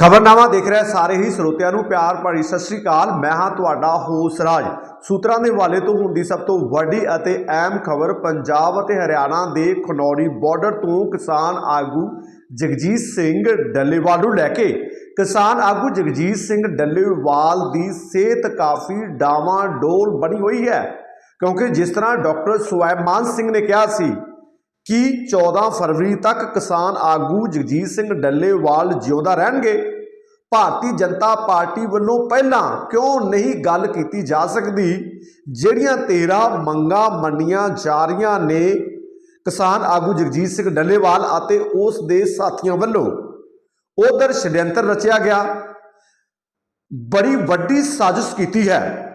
ਖਬਰਨਾਮਾ ਦੇਖ ਰਹੇ ਸਾਰੇ ਹੀ ਸਰੋਤਿਆਂ ਨੂੰ ਪਿਆਰ ਭਰੀ ਸਤਿ ਸ੍ਰੀ ਅਕਾਲ। ਮੈਂ ਹਾਂ ਤੁਹਾਡਾ ਹੋਸ ਰਾਜ। ਸੂਤਰਾਂ ਦੇ ਹਵਾਲੇ ਤੋਂ ਹੁੰਦੀ ਸਭ ਤੋਂ ਵੱਡੀ ਅਤੇ ਅਹਿਮ ਖਬਰ ਪੰਜਾਬ ਅਤੇ ਹਰਿਆਣਾ ਦੇ ਖਨੌਰੀ ਬਾਰਡਰ ਤੋਂ ਕਿਸਾਨ ਆਗੂ ਜਗਜੀਤ ਸਿੰਘ ਡੱਲੇਵਾਲ ਨੂੰ ਲੈ ਕੇ। ਕਿਸਾਨ ਆਗੂ ਜਗਜੀਤ ਸਿੰਘ ਡੱਲੇਵਾਲ ਦੀ ਸਿਹਤ ਕਾਫੀ ਡਾਵਾਂਡੋਲ ਬਣੀ ਹੋਈ ਹੈ। ਕਿਉਂਕਿ ਜਿਸ ਤਰ੍ਹਾਂ ਡਾਕਟਰ ਸੁਆਇਮਾਨ ਸਿੰਘ ਨੇ ਕਿਹਾ ਸੀ ਕੀ 14 ਫਰਵਰੀ ਤੱਕ ਕਿਸਾਨ ਆਗੂ ਜਗਜੀਤ ਸਿੰਘ ਡੱਲੇਵਾਲ ਜਿਉਂਦਾ ਰਹਿਣਗੇ? ਭਾਰਤੀ ਜਨਤਾ ਪਾਰਟੀ ਵੱਲੋਂ ਪਹਿਲਾਂ ਕਿਉਂ ਨਹੀਂ ਗੱਲ ਕੀਤੀ ਜਾ ਸਕਦੀ? ਜਿਹੜੀਆਂ 13 ਮੰਗਾਂ ਮੰਨੀਆਂ ਜਾ ਰਹੀਆਂ ਨੇ ਕਿਸਾਨ ਆਗੂ ਜਗਜੀਤ ਸਿੰਘ ਡੱਲੇਵਾਲ ਅਤੇ ਉਸ ਦੇ ਸਾਥੀਆਂ ਵੱਲੋਂ। ਉਧਰ ਛਡਿਅੰਤਰ ਰਚਿਆ ਗਿਆ। ਬੜੀ ਵੱਡੀ ਸਾਜ਼ਿਸ਼ ਕੀਤੀ ਹੈ।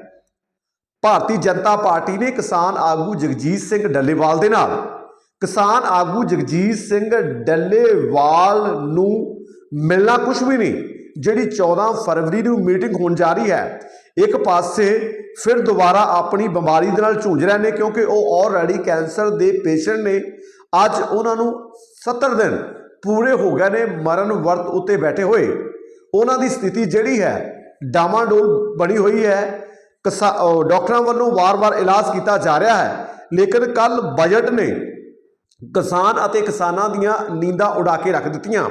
ਭਾਰਤੀ ਜਨਤਾ ਪਾਰਟੀ ਨੇ ਕਿਸਾਨ ਆਗੂ ਜਗਜੀਤ ਸਿੰਘ ਡੱਲੇਵਾਲ ਦੇ ਨਾਲ। ਕਿਸਾਨ ਆਗੂ ਜਗਜੀਤ ਸਿੰਘ ਡੱਲੇਵਾਲ ਨੂੰ ਮਿਲਣਾ ਕੁਝ ਵੀ ਨਹੀਂ, ਜਿਹੜੀ 14 ਫਰਵਰੀ ਨੂੰ ਮੀਟਿੰਗ ਹੋਣ ਜਾ ਰਹੀ ਹੈ। ਇੱਕ ਪਾਸੇ ਫਿਰ ਦੁਬਾਰਾ ਆਪਣੀ ਬਿਮਾਰੀ ਦੇ ਨਾਲ ਝੂੰਝ ਰਹੇ ਨੇ ਕਿਉਂਕਿ ਉਹ ਆਲਰੇਡੀ ਕੈਂਸਰ ਦੇ ਪੇਸ਼ੈਂਟ ਨੇ। ਅੱਜ ਉਹਨਾਂ ਨੂੰ 70 ਦਿਨ ਪੂਰੇ ਹੋ ਗਏ ਨੇ ਮਰਨ ਵਰਤ ਉੱਤੇ ਬੈਠੇ ਹੋਏ। ਉਹਨਾਂ ਦੀ ਸਥਿਤੀ ਜਿਹੜੀ ਹੈ, ਡਾਮਾਡੋਲ ਬਣੀ ਹੋਈ ਹੈ। ਕਿਸਾ ਅਹ ਡਾਕਟਰਾਂ ਵੱਲੋਂ ਵਾਰ-ਵਾਰ ਇਲਾਜ ਕੀਤਾ ਜਾ ਰਿਹਾ ਹੈ। ਲੇਕਿਨ ਕੱਲ ਬਜਟ ਨੇ ਕਿਸਾਨ ਅਤੇ ਕਿਸਾਨਾਂ ਦੀਆਂ ਨੀਂਦਾਂ ਉਡਾ ਕੇ ਰੱਖ ਦਿੱਤੀਆਂ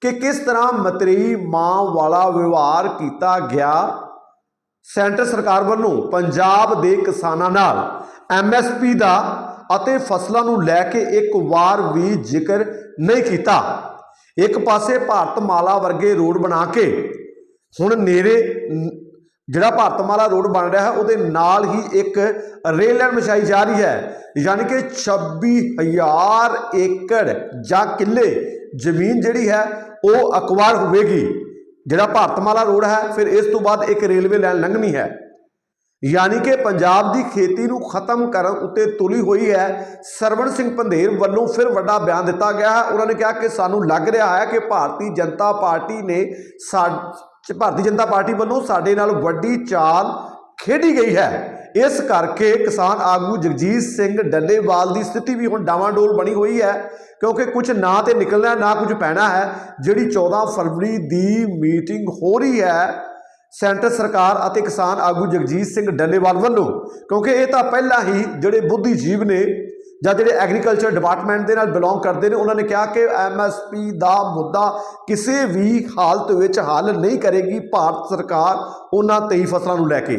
ਕਿ ਕਿਸ ਤਰ੍ਹਾਂ ਮਤਰੇਈ ਮਾਂ ਵਾਲਾ ਵਿਵਹਾਰ ਕੀਤਾ ਗਿਆ। ਸੈਂਟਰ ਸਰਕਾਰ ਵੱਲੋਂ ਪੰਜਾਬ ਦੇ ਕਿਸਾਨਾਂ ਨਾਲ ਐਮਐਸਪੀ ਦਾ ਅਤੇ ਫਸਲਾਂ ਨੂੰ ਲੈ ਕੇ ਇੱਕ ਵਾਰ ਵੀ ਜ਼ਿਕਰ ਨਹੀਂ ਕੀਤਾ। ਇੱਕ ਪਾਸੇ ਭਾਰਤ ਮਾਲਾ ਵਰਗੇ ਰੋਡ ਬਣਾ ਕੇ ਹੁਣ ਨੇਰੇ ਜਿਹੜਾ ਭਾਰਤਮਾਲਾ ਰੋਡ ਬਣ ਰਿਹਾ ਹੈ, ਉਹਦੇ ਨਾਲ ਹੀ ਇੱਕ ਰੇਲ ਲਾਈਨ ਵਿਛਾਈ ਜਾ ਰਹੀ ਹੈ। ਯਾਨੀ ਕਿ 26000 ਏਕੜ ਜਾਂ ਕਿੱਲੇ ਜ਼ਮੀਨ ਜਿਹੜੀ ਹੈ, ਉਹ ਅਕਵਾਰ ਹੋਵੇਗੀ। ਜਿਹੜਾ ਭਾਰਤਮਾਲਾ ਰੋਡ ਹੈ, ਫਿਰ ਇਸ ਤੋਂ ਬਾਅਦ ਇੱਕ ਰੇਲਵੇ ਲਾਈਨ ਲੰਘਣੀ ਹੈ। ਯਾਨੀ ਕਿ ਪੰਜਾਬ ਦੀ ਖੇਤੀ ਨੂੰ ਖਤਮ ਕਰਨ ਉੱਤੇ ਤੁਲੀ ਹੋਈ ਹੈ, ਸਰਵਣ ਸਿੰਘ ਪੰਧੇਰ ਵੱਲੋਂ ਫਿਰ ਵੱਡਾ ਬਿਆਨ ਦਿੱਤਾ ਗਿਆ ਹੈ। ਉਹਨਾਂ ਨੇ ਕਿਹਾ ਕਿ ਸਾਨੂੰ ਲੱਗ ਰਿਹਾ ਹੈ ਕਿ ਭਾਰਤੀ ਜਨਤਾ ਪਾਰਟੀ ਨੇ ਸਾ ਭਾਰਤੀ ਜਨਤਾ ਪਾਰਟੀ ਵੱਲੋਂ ਸਾਡੇ ਨਾਲ ਵੱਡੀ ਚਾਲ ਖੇਡੀ ਗਈ ਹੈ। ਇਸ ਕਰਕੇ ਕਿਸਾਨ ਆਗੂ ਜਗਜੀਤ ਸਿੰਘ ਡੱਲੇਵਾਲ ਦੀ ਸਥਿਤੀ ਵੀ ਹੁਣ ਡਾਵਾਂਡੋਲ ਬਣੀ ਹੋਈ ਹੈ, ਕਿਉਂਕਿ ਕੁਝ ਨਾ ਤੇ ਨਿਕਲਣਾ, ਨਾ ਕੁਝ ਪੈਣਾ ਹੈ। ਜਿਹੜੀ 14 ਫਰਵਰੀ ਦੀ ਮੀਟਿੰਗ ਹੋ ਰਹੀ ਹੈ, ਸੈਂਟਰ ਸਰਕਾਰ ਅਤੇ ਕਿਸਾਨ ਆਗੂ ਜਗਜੀਤ ਸਿੰਘ ਡੱਲੇਵਾਲ ਵੱਲੋਂ, ਕਿਉਂਕਿ ਇਹ ਤਾਂ ਪਹਿਲਾਂ ਹੀ ਜਿਹੜੇ ਬੁੱਧੀਜੀਵ ਨੇ ਜਾਂ ਜਿਹੜੇ ਐਗਰੀਕਲਚਰ ਡਿਪਾਰਟਮੈਂਟ ਦੇ ਨਾਲ ਬਿਲੋਂਗ ਕਰਦੇ ਨੇ, ਉਹਨਾਂ ਨੇ ਕਿਹਾ ਕਿ ਐਮਐਸਪੀ ਦਾ ਮੁੱਦਾ ਕਿਸੇ ਵੀ ਹਾਲਤ ਵਿੱਚ ਹੱਲ ਨਹੀਂ ਕਰੇਗੀ, ਭਾਰਤ ਸਰਕਾਰ ਉਹਨਾਂ 23 ਫਸਲਾਂ ਨੂੰ ਲੈ ਕੇ।